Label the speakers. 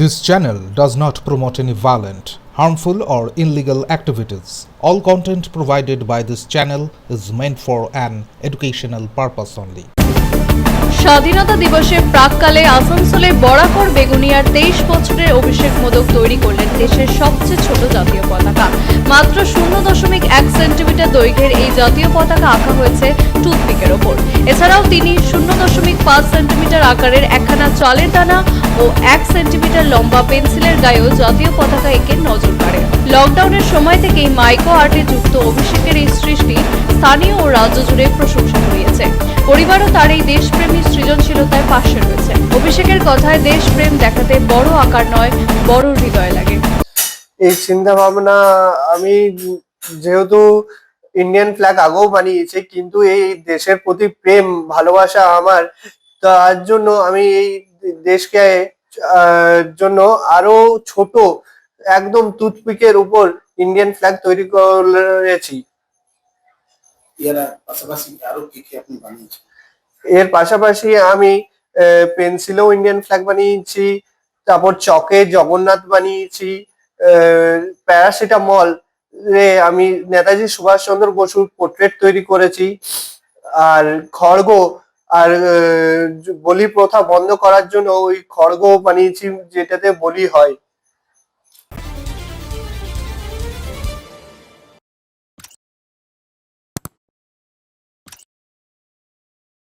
Speaker 1: This channel does not promote any violent, harmful, or illegal activities. All content provided by this channel is meant for an educational purpose only.
Speaker 2: স্বাধীনতা দিবসের প্রাককালে আসানসোলে বরাকর বেগুনিয়ার তেইশ বছরের অভিষেক মোদক তৈরি করলেন দেশের সবচেয়ে ছোট জাতীয় পতাকা মাত্র শূন্য দশমিক এক সেন্টিমিটার দৈর্ঘ্যের এই জাতীয় পতাকা আঁকা হয়েছে টুথপিকের ওপর এছাড়াও তিনি শূন্য দশমিক পাঁচ সেন্টিমিটার আকারের একখানা চালের দানা ও এক সেন্টিমিটার লম্বা পেন্সিলের গায়েও জাতীয় পতাকা এঁকে নজর কাড়ে। লকডাউনের সময় থেকেই মাইক্রো আর্টে যুক্ত অভিষেকের এই সৃষ্টি স্থানীয় ও রাজ্য জুড়ে প্রশংসা কুড়িয়েছে পরিবারও তার এই দেশপ্রেমী সৃজনশীলতায় পাশে রয়েছে। অভিষেকের কথায় দেশপ্রেম দেখাতে বড় আকার নয়, বড় হৃদয় লাগে।
Speaker 3: এই চিন্তা ভাবনা আমি যেহেতু ইন্ডিয়ান ফ্ল্যাগ আগেও বানিয়েছি কিন্তু এই দেশের প্রতি প্রেম ভালোবাসা আমার। তার জন্য আমি এই দেশকে জন্য আরও ছোট একদম টুথপিকের উপর ইন্ডিয়ান ফ্ল্যাগ তৈরি করেছি।
Speaker 4: এর পাশাপাশি
Speaker 3: আমি পেন্সিলেও ইন্ডিয়ান ফ্ল্যাগ বানিয়েছি তারপর চকে জগন্নাথ বানিয়েছি প্যারাসিটামল আমি নেতাজি সুভাষ চন্দ্র বসুর পোর্ট্রেট তৈরি করেছি। আর খড়গ, আর বলি প্রথা বন্ধ করার জন্য ওই খড়গ বানিয়েছি, যেটাতে বলি হয়।